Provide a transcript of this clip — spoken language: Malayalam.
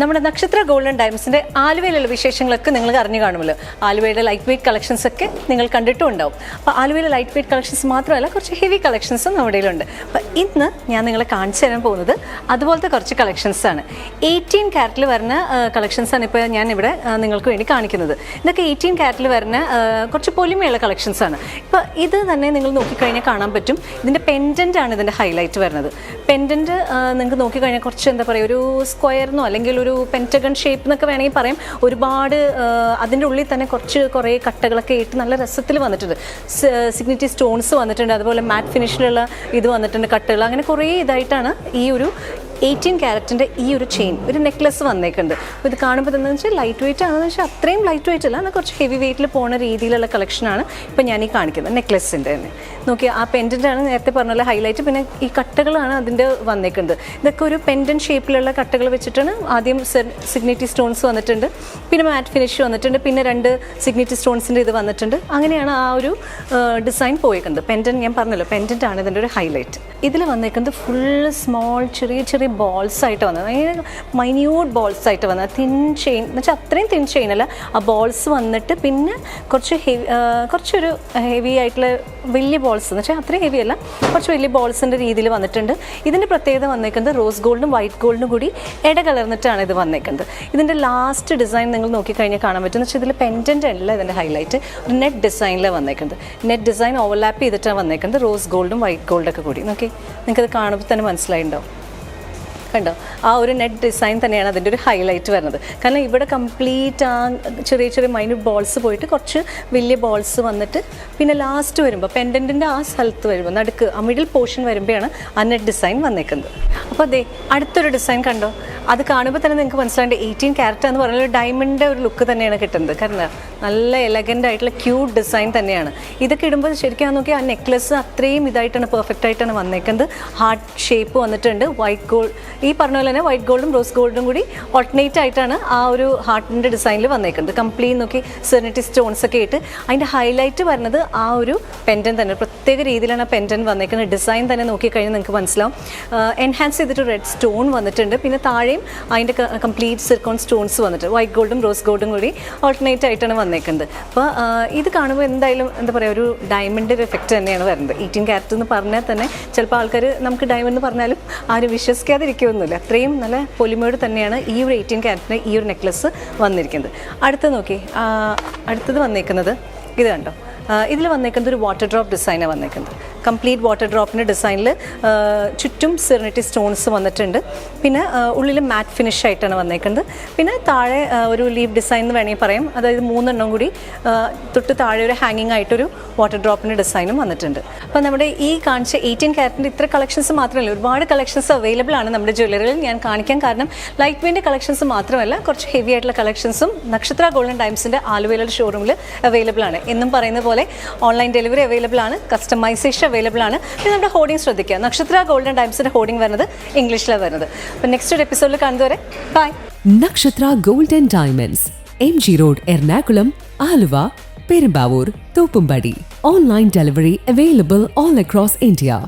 നമ്മുടെ നക്ഷത്ര ഗോൾഡൻ ഡയമണ്ട്സിന്റെ ആലുവയിലുള്ള വിശേഷങ്ങളൊക്കെ നിങ്ങൾ അറിഞ്ഞു കാണുമല്ലോ. ആലുവയുടെ ലൈറ്റ് വെയിറ്റ് കളക്ഷൻസ് ഒക്കെ നിങ്ങൾ കണ്ടിട്ടും ഉണ്ടാവും അപ്പോൾ ആലുവയിലെ ലൈറ്റ് വെയിറ്റ് കളക്ഷൻസ് മാത്രമല്ല കുറച്ച് ഹെവി കളക്ഷൻസും നമ്മുടെ ഉണ്ട് അപ്പോൾ ഇന്ന് ഞാൻ നിങ്ങളെ കാണിച്ചു തരാൻ പോകുന്നത് അതുപോലത്തെ കുറച്ച് കളക്ഷൻസ് ആണ്. എയ്റ്റീൻ ക്യാരറ്റിൽ വരുന്ന കളക്ഷൻസ് ആണ് ഇപ്പോൾ ഞാൻ ഇവിടെ നിങ്ങൾക്ക് വേണ്ടി കാണിക്കുന്നത്. ഇതൊക്കെ എയ്റ്റീൻ ക്യാരറ്റിൽ വരുന്ന കുറച്ച് പൊലിമയുള്ള കളക്ഷൻസ് ആണ്. ഇപ്പോൾ ഇത് തന്നെ നിങ്ങൾ നോക്കിക്കഴിഞ്ഞാൽ കാണാൻ പറ്റും. ഇതിന്റെ പെൻഡന്റ് ആണ് ഇതിന്റെ ഹൈലൈറ്റ് വരുന്നത്. പെൻഡന്റ് നിങ്ങൾക്ക് നോക്കിക്കഴിഞ്ഞാൽ കുറച്ച് എന്താ പറയുക ഒരു സ്ക്വയറിനോ അല്ലെങ്കിൽ ഒരു പെന്റഗൺ ഷേപ്പ് എന്നൊക്കെ വേണമെങ്കിൽ പറയാം. ഒരുപാട് അതിന്റെ ഉള്ളിൽ തന്നെ കുറച്ച് കുറേ കട്ടകളൊക്കെ ഇട്ട് നല്ല രസത്തിൽ വന്നിട്ടുണ്ട്. സിഗ്നിറ്റി സ്റ്റോൺസ് വന്നിട്ടുണ്ട്. അതുപോലെ മാറ്റ് ഫിനിഷിലുള്ള ഇത് വന്നിട്ടുണ്ട് കട്ടുകൾ. അങ്ങനെ കുറേ ഇതായിട്ടാണ് ഈ ഒരു എയ്റ്റീൻ ക്യാരറ്റിന്റെ ഈ ഒരു ചെയിൻ ഒരു നെക്ലസ് വന്നേക്കുണ്ട് അപ്പോൾ ഇത് കാണുമ്പോൾ എന്താണെന്ന് വെച്ചാൽ ലൈറ്റ് വെയിറ്റ് ആണെന്ന് വെച്ചാൽ അത്രയും ലൈറ്റ് വെയിറ്റ് അല്ല എന്നാൽ കുറച്ച് ഹെവി വെയിറ്റിൽ പോകുന്ന രീതിയിലുള്ള കളക്ഷനാണ് ഇപ്പോൾ ഞാൻ ഈ കാണിക്കുന്നത് നെക്ലസിന്റെ തന്നെ. നോക്കി ആ പെൻഡന്റ് ആണ് നേരത്തെ പറഞ്ഞ പോലെ ഹൈലൈറ്റ് പിന്നെ ഈ കട്ടകളാണ് അതിന്റെ വന്നേക്കുന്നത് ഇതൊക്കെ ഒരു പെൻഡൻ ഷേപ്പിലുള്ള കട്ടകൾ വെച്ചിട്ടാണ് ആദ്യം സിഗ്നിറ്റി സ്റ്റോൺസ് വന്നിട്ടുണ്ട് പിന്നെ മാറ്റ് ഫിനിഷ് വന്നിട്ടുണ്ട് പിന്നെ രണ്ട് സിഗ്നിറ്റി സ്റ്റോൺസിന്റെ ഇത് വന്നിട്ടുണ്ട്. അങ്ങനെയാണ് ആ ഒരു ഡിസൈൻ പോയേക്കുന്നത്. പെൻഡൻ ഞാൻ പറഞ്ഞല്ലോ പെൻഡന്റ് ആണ് ഇതിന്റെ ഒരു ഹൈലൈറ്റ് ഇതിൽ വന്നേക്കുന്നത് ഫുൾ സ്മോൾ ചെറിയ ചെറിയ ബോൾസ് ആയിട്ട് വന്നത്. മൈന്യൂട്ട് ബോൾസ് ആയിട്ട് വന്നത്. തിൻ ചെയിൻ എന്ന് വെച്ചാൽ അത്രയും തിൻ ചെയിൻ അല്ല. ആ ബോൾസ് വന്നിട്ട് പിന്നെ കുറച്ച് ഹെവി കുറച്ചൊരു ഹെവി ആയിട്ടുള്ള വലിയ ബോൾസ് എന്ന് വെച്ചാൽ അത്രയും ഹെവി അല്ല. കുറച്ച് വലിയ ബോൾസിന്റെ രീതിയിൽ വന്നിട്ടുണ്ട്. ഇതിന്റെ പ്രത്യേകത വന്നേക്കുന്നത് റോസ് ഗോൾഡും വൈറ്റ് ഗോൾഡും കൂടി ഇട കലർന്നിട്ടാണ് ഇത് വന്നേക്കുന്നത്. ഇതിന്റെ ലാസ്റ്റ് ഡിസൈൻ നിങ്ങൾ നോക്കിക്കഴിഞ്ഞാൽ കാണാൻ പറ്റും. എന്ന് വെച്ചാൽ ഇതിൽ പെൻഡന്റ് അല്ല ഇതിന്റെ ഹൈലൈറ്റ് ഒരു നെറ്റ് ഡിസൈനിലാണ് വന്നേക്കുന്നത്. നെറ്റ് ഡിസൈൻ ഓവർലാപ്പ് ചെയ്തിട്ടാണ് വന്നേക്കുന്നത് റോസ് ഗോൾഡും വൈറ്റ് ഗോൾഡൊക്കെ കൂടി. നോക്കി നിങ്ങൾക്കത് കാണുമ്പോൾ തന്നെ മനസ്സിലായിട്ടുണ്ടാവും. കണ്ടോ? ആ ഒരു നെറ്റ് ഡിസൈൻ തന്നെയാണ് അതിന്റെ ഒരു ഹൈലൈറ്റ് വരുന്നത്. കാരണം ഇവിടെ കംപ്ലീറ്റ് ആ ചെറിയ ചെറിയ മൈന്യൂട്ട് ബോൾസ് പോയിട്ട് കുറച്ച് വലിയ ബോൾസ് വന്നിട്ട് പിന്നെ ലാസ്റ്റ് വരുമ്പോൾ പെൻഡന്റിന്റെ ആ സ്ഥലത്ത് വരുമ്പോൾ നടുക്ക് ആ മിഡിൽ പോർഷൻ വരുമ്പോഴാണ് ആ നെറ്റ് ഡിസൈൻ വന്നേക്കുന്നത്. അപ്പോൾ അതെ അടുത്തൊരു ഡിസൈൻ കണ്ടോ? അത് കാണുമ്പോൾ തന്നെ നിങ്ങൾക്ക് മനസ്സിലാകേണ്ട എയ്റ്റീൻ ക്യാരറ്റ് എന്ന് പറഞ്ഞാൽ ഡയമണ്ടിന്റെ ഒരു ലുക്ക് തന്നെയാണ് കിട്ടുന്നത്. കാരണം നല്ല എലഗന്റ് ആയിട്ടുള്ള ക്യൂട്ട് ഡിസൈൻ തന്നെയാണ്. ഇതൊക്കെ ഇടുമ്പോൾ ശരിക്കും നോക്കിയാൽ നോക്കി ആ നെക്ലസ് അത്രയും ഇതായിട്ടാണ് പെർഫെക്റ്റ് ആയിട്ടാണ് വന്നേക്കുന്നത്. ഹാർട്ട് ഷേപ്പ് വന്നിട്ടുണ്ട്. വൈറ്റ് ഗോൾഡ് ഈ പറഞ്ഞ പോലെ തന്നെ വൈറ്റ് ഗോൾഡും റോസ് ഗോൾഡും കൂടി ഓൾട്ടർനേറ്റ് ആയിട്ടാണ് ആ ഒരു ഹാർട്ടിന്റെ ഡിസൈനിൽ വന്നേക്കുന്നത്. കംപ്ലീറ്റ് നോക്കി സെർണിറ്റി സ്റ്റോൺസ് ഒക്കെ ഇട്ട് അതിന്റെ ഹൈലൈറ്റ് വരുന്നത് ആ ഒരു പെന്റൻ തന്നെ. പ്രത്യേക രീതിയിലാണ് ആ പെന്റൻ വന്നേക്കുന്നത്. ഡിസൈൻ തന്നെ നോക്കിക്കഴിഞ്ഞാൽ നിങ്ങൾക്ക് മനസ്സിലാവും. എൻഹാൻസ് ചെയ്തിട്ട് റെഡ് സ്റ്റോൺ വന്നിട്ടുണ്ട്. പിന്നെ താഴെയും അതിന്റെ കംപ്ലീറ്റ് സിർക്കോൺ സ്റ്റോൺസ് വന്നിട്ട് വൈറ്റ് ഗോൾഡും റോസ് ഗോൾഡും കൂടി ഓൾട്ടർനേറ്റ് ആയിട്ടാണ് വന്നേക്കുന്നത്. അപ്പോൾ ഇത് കാണുമ്പോൾ എന്തായാലും എന്താ പറയുക ഒരു ഡയമണ്ട് എഫക്റ്റ് തന്നെയാണ് വരുന്നത്. എയ്റ്റീൻ ക്യാരറ്റ് എന്ന് പറഞ്ഞാൽ തന്നെ ചിലപ്പോൾ ആൾക്കാർ നമുക്ക് ഡയമണ്ട് എന്ന് പറഞ്ഞാലും ആരും വിശ്വസിക്കാതിരിക്കുമൊന്നുമില്ല അത്രയും നല്ല പൊലിമയോട് തന്നെയാണ് ഈ ഒരു എയ്റ്റീൻ ക്യാരറ്റിന് ഈ ഒരു നെക്ലസ് വന്നിരിക്കുന്നത്. അടുത്ത നോക്കി. അടുത്തത് വന്നേക്കുന്നത് ഇത് കണ്ടോ? ഇതിൽ വന്നേക്കുന്നത് ഒരു വാട്ടർ ഡ്രോപ്പ് ഡിസൈനാണ് വന്നേക്കുന്നത്. കംപ്ലീറ്റ് വാട്ടർ ഡ്രോപ്പിന്റെ ഡിസൈനിൽ ചുറ്റും സിറിനിറ്റി സ്റ്റോൺസ് വന്നിട്ടുണ്ട്. പിന്നെ ഉള്ളിൽ മാറ്റ് ഫിനിഷ് ആയിട്ടാണ് വന്നേക്കുന്നത്. പിന്നെ താഴെ ഒരു ലീവ് ഡിസൈൻ എന്ന് വേണമെങ്കിൽ പറയാം. അതായത് മൂന്നെണ്ണം കൂടി തൊട്ട് താഴെ ഒരു ഹാങ്ങിങ് ആയിട്ടൊരു വാട്ടർ ഡ്രോപ്പിന്റെ ഡിസൈനും വന്നിട്ടുണ്ട്. അപ്പോൾ നമ്മുടെ ഈ കാണിച്ച എയ്റ്റീൻ ക്യാരറ്റിന്റെ ഇത്ര കളക്ഷൻസ് മാത്രമല്ല ഒരുപാട് കളക്ഷൻസ് അവൈലബിൾ ആണ് നമ്മുടെ ജ്വല്ലറിയിൽ ഞാൻ കാണിക്കാൻ കാരണം ലൈറ്റ് വെയിന്റെ കളക്ഷൻസ് മാത്രമല്ല കുറച്ച് ഹെവി ആയിട്ടുള്ള കളക്ഷൻസും നക്ഷത്ര ഗോൾഡൻ ടൈംസിന്റെ ആലുവയിലുള്ള ഷോറൂമിൽ അവൈലബിൾ ആണ്. എന്നും പറയുന്ന പോലെ ഓൺലൈൻ ഡെലിവറി അവൈലബിൾ ആണ്. കസ്റ്റമൈസേഷൻ അവൈലബിൾ ആണ്. പിന്നെ നമ്മുടെ ഹോർഡിംഗ് ശ്രദ്ധിക്കുക. നക്ഷത്ര ഗോൾഡൻ ടൈംസിന്റെ ഹോർഡിംഗ് വരുന്നത് ഇംഗ്ലീഷിലാണ് വരുന്നത്. അപ്പോൾ നെക്സ്റ്റ് ഒരു എപ്പിസോഡിൽ കാണുന്നവരെ bye Nakshatra golden diamonds M G road Ernakulam Aluva Perumbavoor Thoppumpady. Online delivery available all across India